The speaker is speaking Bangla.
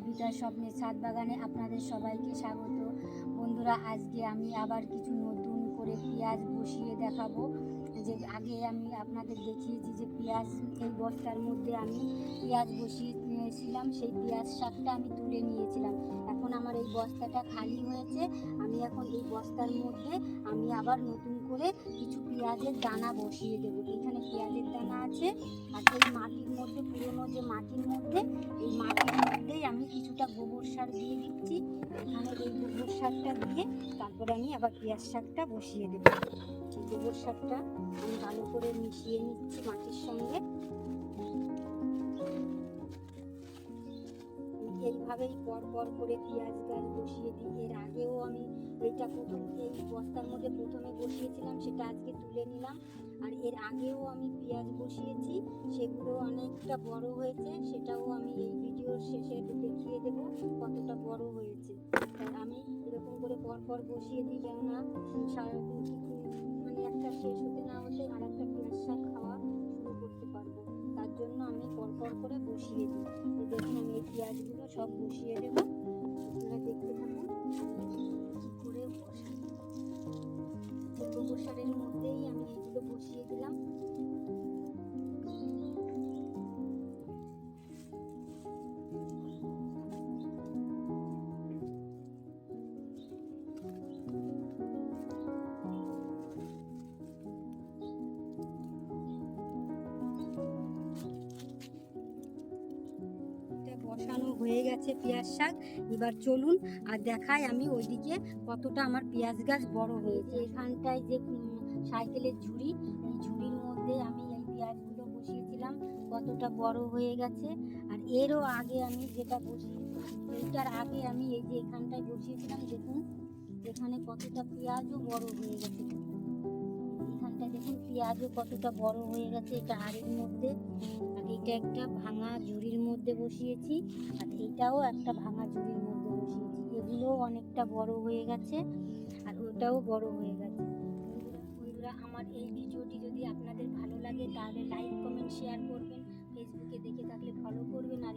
নির্বিকার স্বপ্নের ছাদ বাগানে আপনাদের সবাইকে স্বাগত। বন্ধুরা, আজকে আমি আবার কিছু নতুন করে পেঁয়াজ বসিয়ে দেখাবো। যে আগে আমি আপনাদের দেখিয়েছি যে পেঁয়াজ, এই বস্তার মধ্যে আমি পেঁয়াজ বসিয়েছিলাম, সেই পেঁয়াজ শাকটা আমি তুলে নিয়েছিলাম। এখন আমার এই বস্তাটা খালি হয়েছে, আমি এখন এই বস্তার মধ্যে আমি আবার নতুন করে কিছু পেঁয়াজের দানা বসিয়ে দেবো। এখানে পেঁয়াজের দানা আছে, আর এই মাটির মধ্যে, পুরোনো যে মাটির মধ্যে, এই মাটির মধ্যেই আমি কিছুটা গোবর সার দিয়ে দিচ্ছি। এখানে এই গোবর সারটা দিয়ে তারপরে আমি আবার পেঁয়াজ শাকটা বসিয়ে দেবো। গোবর আমি ভালো করে মিশিয়ে নিচ্ছি মাটির সঙ্গে। এইভাবেই পর পর করে পেঁয়াজ গাছ বসিয়ে দিই। এর আগেও আমি এইটা প্রথম এই বস্তার মধ্যে প্রথমে বসিয়েছিলাম, সেটা আজকে তুলে নিলাম। আর এর আগেও আমি পেঁয়াজ বসিয়েছি, সেগুলো অনেকটা বড় হয়েছে, সেটাও আমি এই ভিডিওর শেষে দেখিয়ে দেব কতটা বড় হয়েছে। আমি এরকম করে পর পর বসিয়ে দিই যেন পর করে বসিয়ে দিই। দেখুন আমি এই পেঁয়াজগুলো সব বসিয়ে দেব। আপনারা দেখতে থাকুন। করে বসাই সারের মধ্যেই আমি এগুলো বসিয়ে দিলাম। বসানো হয়ে গেছে পেঁয়াজ শাক। এবার চলুন আর দেখাই আমি ওইদিকে কতটা আমার পেঁয়াজ গাছ বড় হয়েছে। এখানটায় যে সাইকেলের ঝুড়ি, এই ঝুড়ির মধ্যে আমি এই পেঁয়াজগুলো বসিয়েছিলাম। কতটা বড় হয়ে গেছে। আর এরও আগে আমি যেটা বসিয়ে এইটার আগে আমি এই যে এখানটায় বসিয়েছিলাম, দেখুন, এখানে কতটা পেঁয়াজও বড় হয়ে গেছে। এখানটায় দেখুন পেঁয়াজও কতটা বড় হয়ে গেছে এটা হাড়ির মধ্যে। আর এটা একটা ভাঙা ঝুড়ির মধ্যে বসিয়েছি, আর এটাও একটা ভাঙা ঝুড়ির মধ্যে বসিয়েছি। এগুলোও অনেকটা বড় হয়ে গেছে, আর ওটাও বড় হয়ে গেছে। বন্ধুরা, আমার এই ভিডিওটি যদি আপনাদের ভালো লাগে, তাহলে লাইক কমেন্ট শেয়ার করবেন। ফেসবুকে দেখে থাকলে ফলো করবেন, আর